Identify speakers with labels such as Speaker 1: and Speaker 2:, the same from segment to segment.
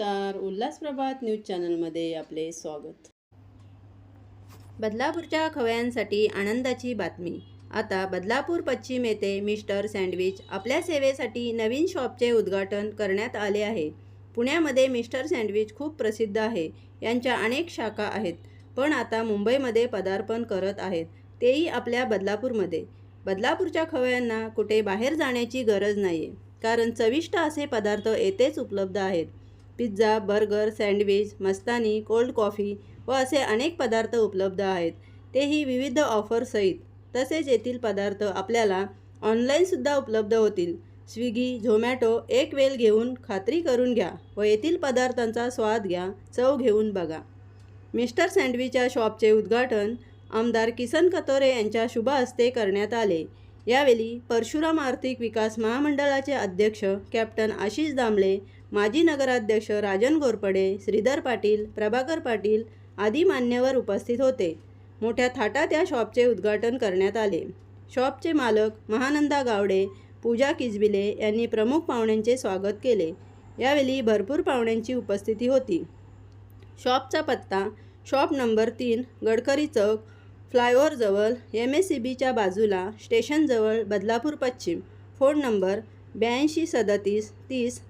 Speaker 1: उल्हासप्रभात news चॅनलमध्ये आपले स्वागत. बदलापूरच्या खवयांसाठी आनंदाची बातमी. आता बदलापूर पश्चिम येथे मिस्टर सँडविच आपल्या सेवेसाठी नवीन शॉपचे उद्घाटन करण्यात आले आहे. पुण्यामध्ये मिस्टर सँडविच खूप प्रसिद्ध आहे. यांच्या अनेक शाखा आहेत पण आता मुंबईमध्ये पदार्पण करत आहेत. तेही आपल्या बदलापूरमध्ये. बदलापूरच्या खवयांना कुठे बाहेर जाण्याची गरज नाही आहे कारण चविष्ट असे पदार्थ येथेच उपलब्ध आहेत. पिझ्झा बर्गर सँडविच मस्तानी कोल्ड कॉफी व असे अनेक पदार्थ उपलब्ध आहेत. तेही विविध ऑफरसहित तसेच येथील पदार्थ आपल्याला ऑनलाईनसुद्धा उपलब्ध होतील. स्विगी झोमॅटो एक वेळ घेऊन खात्री करून घ्या व येथील पदार्थांचा स्वाद घ्या चव घेऊन बघा. मिस्टर सँडविचच्या शॉपचे उद्घाटन आमदार किसन कतोरे यांच्या शुभ हस्ते करण्यात आले. यावेळी परशुराम आर्थिक विकास महामंडळाचे अध्यक्ष कॅप्टन आशिष दामले माजी नगराध्यक्ष राजन घोरपडे श्रीधर पाटील प्रभाकर पाटील आदी मान्यवर उपस्थित होते. मोठ्या थाटात या शॉपचे उद्घाटन करण्यात आले. शॉपचे मालक महानंदा गावडे पूजा किजबिले यांनी प्रमुख पाहुण्यांचे स्वागत केले. यावेळी भरपूर पाहुण्यांची उपस्थिती होती. शॉपचा पत्ता शॉप नंबर तीन गडकरी चौक फ्लायओव्हरजवळ एम एस सी बीच्या बाजूला स्टेशनजवळ बदलापूर पश्चिम फोन नंबर ब्याऐंशी सदतीस तीस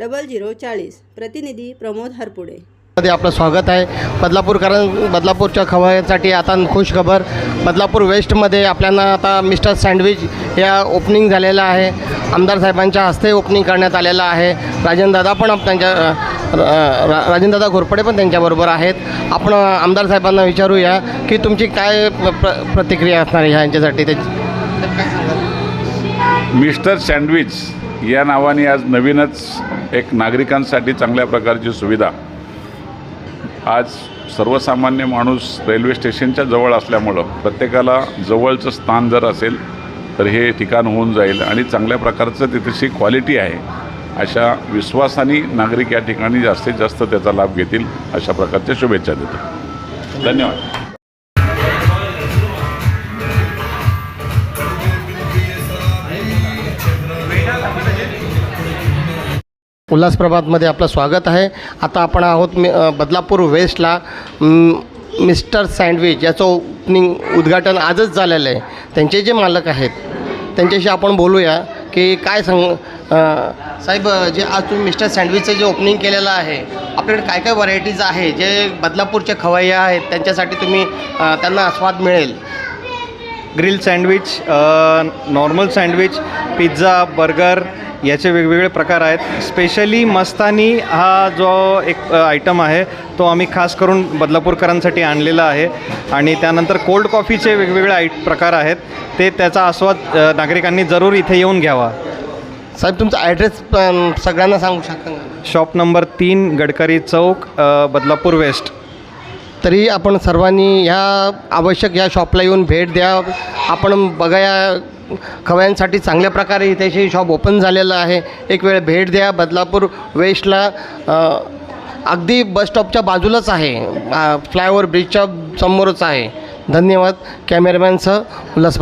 Speaker 1: डबल झिरो चाळीस. प्रतिनिधी प्रमोद हरपुडे.
Speaker 2: मध्ये आपलं स्वागत आहे. बदलापूरकरां बदलापूरच्या खवयांसाठी आता खुश खबर बदलापूर वेस्टमध्ये आपल्याला आता मिस्टर सँडविच या ओपनिंग झालेलं आहे. आमदार साहेबांच्या हस्ते ओपनिंग करण्यात आलेलं आहे. राजनदादा पण आप- त्यांच्या राजनदादा घोरपडे पण त्यांच्याबरोबर आहेत. आपण आमदार साहेबांना विचारूया की तुमची काय प्र प्र- प्रतिक्रिया असणार आहे ह्यांच्यासाठी? त्याची
Speaker 3: मिस्टर सँडविच या नावाने आज नवीनच एक नागरिकांसाठी चांगल्या प्रकारची सुविधा. आज सर्वसामान्य माणूस रेल्वे स्टेशनच्या जवळ असल्यामुळं प्रत्येकाला जवळचं स्थान जर असेल तर हे ठिकाण होऊन जाईल आणि चांगल्या प्रकारचं तिथेशी क्वालिटी आहे अशा विश्वासाने नागरिक या ठिकाणी जास्तीत जास्त त्याचा लाभ घेतील अशा प्रकारच्या शुभेच्छा देतो. धन्यवाद.
Speaker 2: उल्हासप्रभातमध्ये आपलं स्वागत आहे. आता आपण आहोत मी बदलापूर वेस्टला मिस्टर सँडविच याचं ओपनिंग उद्घाटन आजच झालेलं आहे. त्यांचे जे मालक आहेत त्यांच्याशी आपण बोलूया की काय सांग साहेब जे आज तुम्ही मिस्टर सँडविचचं जे ओपनिंग केलेलं आहे आपल्याकडे काय काय व्हरायटीज आहे जे बदलापूरचे खवय्या आहेत त्यांच्यासाठी तुम्ही त्यांना आस्वाद मिळेल.
Speaker 4: Grill sandwich normal sandwich pizza burger याचे वेगवेगळे प्रकार आहेत. स्पेशली मस्तानी हा जो एक आयटम आहे तो आम्ही खास करून बदलापूरकरांसाठी आणलेला आहे. आणि त्यानंतर कोल्ड कॉफीचे वेगवेगळे आय प्रकार आहेत. ते त्याचा आस्वाद नागरिकांनी जरूर इथे येऊन घ्यावा.
Speaker 2: साहेब तुमचा ॲड्रेस सगळ्यांना सांगू शकता
Speaker 4: शॉप नंबर तीन गडकरी चौक बदलापूर वेस्ट.
Speaker 2: तरी आपण सर्वांनी ह्या आवश्यक या शॉपला येऊन भेट द्या. आपण बघाया खव्यांसाठी चांगल्या प्रकारे इथे शॉप ओपन झालेलं आहे. एक वेळ भेट द्या. बदलापूर वेस्टला अगदी बस स्टॉपच्या बाजूलाच आहे. फ्लायओव्हर ब्रिजच्या समोरच आहे. धन्यवाद कॅमेरामॅनसह उल्हास